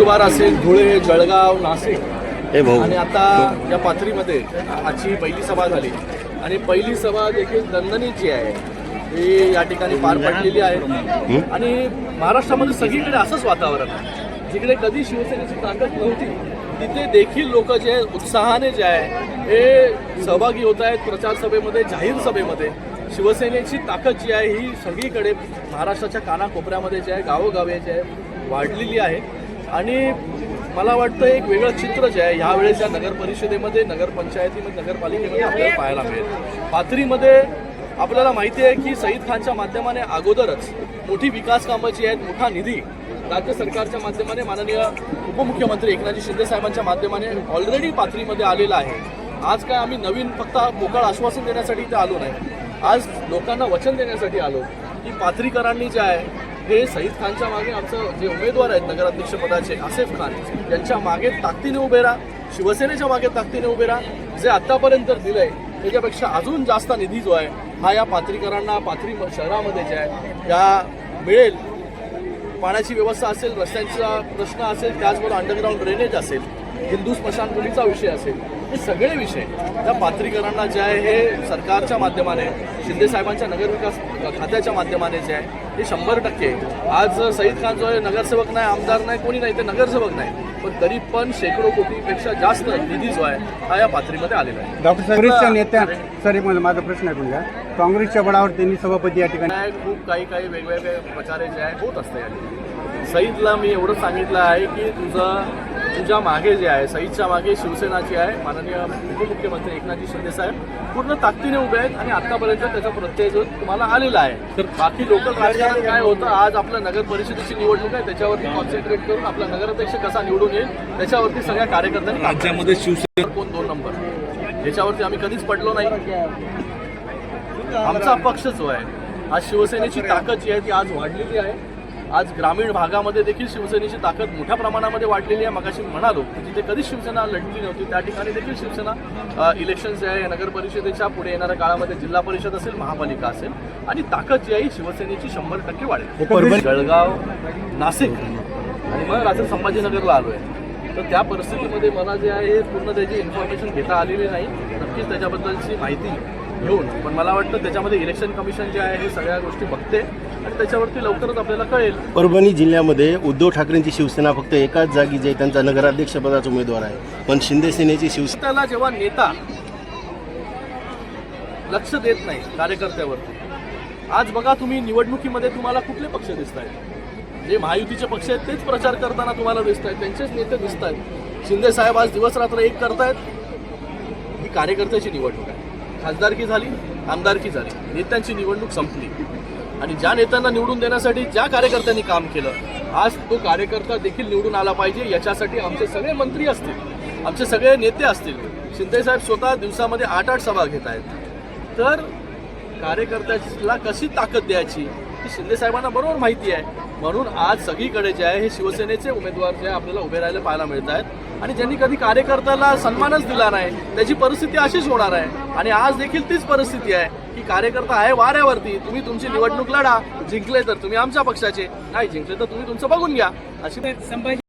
नंदुरबार असेल धुळे जळगाव नाशिक. हे भाऊ. आणि आता या पाथरीमध्ये आजची पहिली सभा झाली. आणि पहिली सभा देखील जी आहे. ही या ठिकाणी पार पडलेली आहे. आणि महाराष्ट्रामध्ये सगळीकडे असंच वातावरण आहे. जिकडे कधी शिवसेनेची ताकद नव्हती तिथे देखील लोक जे आहे, उत्साहाने जे आहे हे सहभागी होत आहेत प्रचार सभेमध्ये जाहीर सभेमध्ये. शिवसेनेची ताकद जी आहे ही सगळीकडे महाराष्ट्राच्या कानाकोपऱ्यामध्ये जे आहे गावोगावी जे आहे वाढलेली आहे. आणि मला वाटतं एक वेगळं चित्र जे आहे. ह्यावेळेस या नगर परिषदेमध्ये नगरपंचायतीमध्ये नगरपालिकेमध्ये आपल्याला पाहायला मिळेल. पाथरीमध्ये आपल्याला माहिती आहे की सईद खानच्या माध्यमाने अगोदरच मोठी विकास कामं जी आहेत मोठा निधी राज्य सरकारच्या माध्यमाने माननीय उपमुख्यमंत्री एकनाथजी शिंदे साहेबांच्या माध्यमाने ऑलरेडी पाथरीमध्ये आलेला आहे. आज काय आम्ही नवीन फक्त मोकळ आश्वासन देण्यासाठी इथे आलो नाही. आज लोकांना वचन देण्यासाठी आलो की पाथरीकरांनी जे आहे हे सईद खानच्या मागे आमचं जे उमेदवार आहेत नगराध्यक्षपदाचे आसेफ खान यांच्या मागे ताकदीने उभे राहा शिवसेनेच्या मागे ताकदीने उभे राहा. जे आतापर्यंत दिलंय त्याच्यापेक्षा अजून जास्त निधी जो आहे हा या पात्रीकरांना पाथरी म- शहरामध्ये जे आहे या मिळेल. पाण्याची व्यवस्था असेल रस्त्यांचा प्रश्न असेल त्याचबरोबर अंडरग्राऊंड ड्रेनेज असेल हिंदू स्मशानभूमीचा विषय असेल हे सगळे विषय त्या पात्रीकरांना जे आहे हे सरकारच्या माध्यमाने शिंदे साहेबांच्या नगरविकास खात्याच्या माध्यमाने जे आहे हे शंभर टक्के. आज सईद खान जो आहे नगरसेवक नाही आमदार नाही कोणी नाही ते नगरसेवक नाही. पण तरी पण शेकडो कोटीपेक्षा जास्त निधी जो आहे हा या पाथरीमध्ये आलेला आहे. डॉक्टर काँग्रेसच्या नेत्या सर मला माझा प्रश्न ऐकून घ्या. काँग्रेसच्या बळावर त्यांनी सभापती या ठिकाणी खूप काही काही वेगवेगळे प्रकारे जे आहे होत असते या ठिकाणी. सईदला मी एवढं सांगितलं आहे की तुझं तुझ्या मागे जे आहे सईदच्या मागे शिवसेनाची आहे माननीय उपमुख्यमंत्री एकनाथजी शिंदे साहेब पूर्ण ताकदीने उभे आहेत आणि आतापर्यंत त्याचा प्रत्यय जो तुम्हाला आलेला आहे. तर बाकी लोकल राजकारण काय होतं आज आपलं नगर परिषदेची निवडणूक आहे त्याच्यावरती कॉन्सन्ट्रेट करून आपला नगराध्यक्ष कसा निवडून येईल त्याच्यावरती सगळ्या कार्यकर्त्यांनी राज्यामध्ये शिवसेना कोण दोन नंबर? याच्यावरती आम्ही कधीच पडलो नाही. आमचा पक्ष जो आहे आज शिवसेनेची ताकद जी आहे ती आज वाढलेली आहे. आज ग्रामीण भागामध्ये देखील शिवसेनेची ताकद मोठ्या प्रमाणामध्ये वाढलेली आहे. मगाशी म्हणालो की जिथे कधीच शिवसेना लढली नव्हती त्या ठिकाणी देखील शिवसेना इलेक्शन जे आहे नगर परिषदेच्या पुढे येणाऱ्या काळामध्ये जिल्हा परिषद असेल महापालिका असेल आणि ताकद जी आहे शिवसेनेची शंभर टक्के वाढेल. जळगाव नाशिक आणि मग रात्री संभाजीनगरला आलो आहे तर त्या परिस्थितीमध्ये मला जे आहे हे पूर्ण त्याची इन्फॉर्मेशन घेता आलेली नाही. नक्कीच त्याच्याबद्दलची माहिती घेऊन पण मला वाटतं त्याच्यामध्ये इलेक्शन कमिशन जे आहे हे सगळ्या गोष्टी बघते. आणि त्याच्यावरती लवकरच आपल्याला कळेल. परभणी जिल्ह्यामध्ये उद्धव ठाकरेंची शिवसेना फक्त एकाच जागी जे त्यांचा नगराध्यक्षपदाचा उमेदवार आहे. पण शिंदे सेनेची शिवसेना जेव्हा नेता लक्ष देत नाही कार्यकर्त्यावरती आज बघा तुम्ही निवडणुकीमध्ये तुम्हाला कुठले पक्ष दिसत आहेत जे महायुतीचे पक्ष आहेत तेच प्रचार करताना तुम्हाला दिसत आहेत त्यांचेच नेते दिसत आहेत शिंदे साहेब आज दिवस रात्र एक करतायत. ही कार्यकर्त्याची निवडणूक आहे. खासदारकी झाली आमदारकी झाली. नेत्यांची निवडणूक संपली. आणि ज्या नेत्यांना निवडून देण्यासाठी ज्या कार्यकर्त्यांनी काम केलं आज तो कार्यकर्ता देखील निवडून आला पाहिजे याच्यासाठी आमचे सगळे मंत्री असतील आमचे सगळे नेते असतील. शिंदे साहेब स्वतः दिवसामध्ये आठ आठ सभा घेत आहेत. तर कार्यकर्त्याला कशी ताकद द्यायची? ही शिंदे साहेबांना बरोबर माहिती आहे. म्हणून आज सगळीकडे जे आहे हे शिवसेनेचे उमेदवार जे आपल्याला उभे राहायला पाहायला मिळत आहेत. आणि ज्यांनी कधी कार्यकर्त्याला सन्मानच दिला नाही त्याची परिस्थिती अशीच होणार आहे. आणि आज देखील तीच परिस्थिती आहे की कार्यकर्ता आहे वाऱ्यावरती तुम्ही तुमची निवडणूक लढा जिंकले तर तुम्ही आमच्या पक्षाचे नाही जिंकले तर तुम्ही तुमचं बघून घ्या. अशी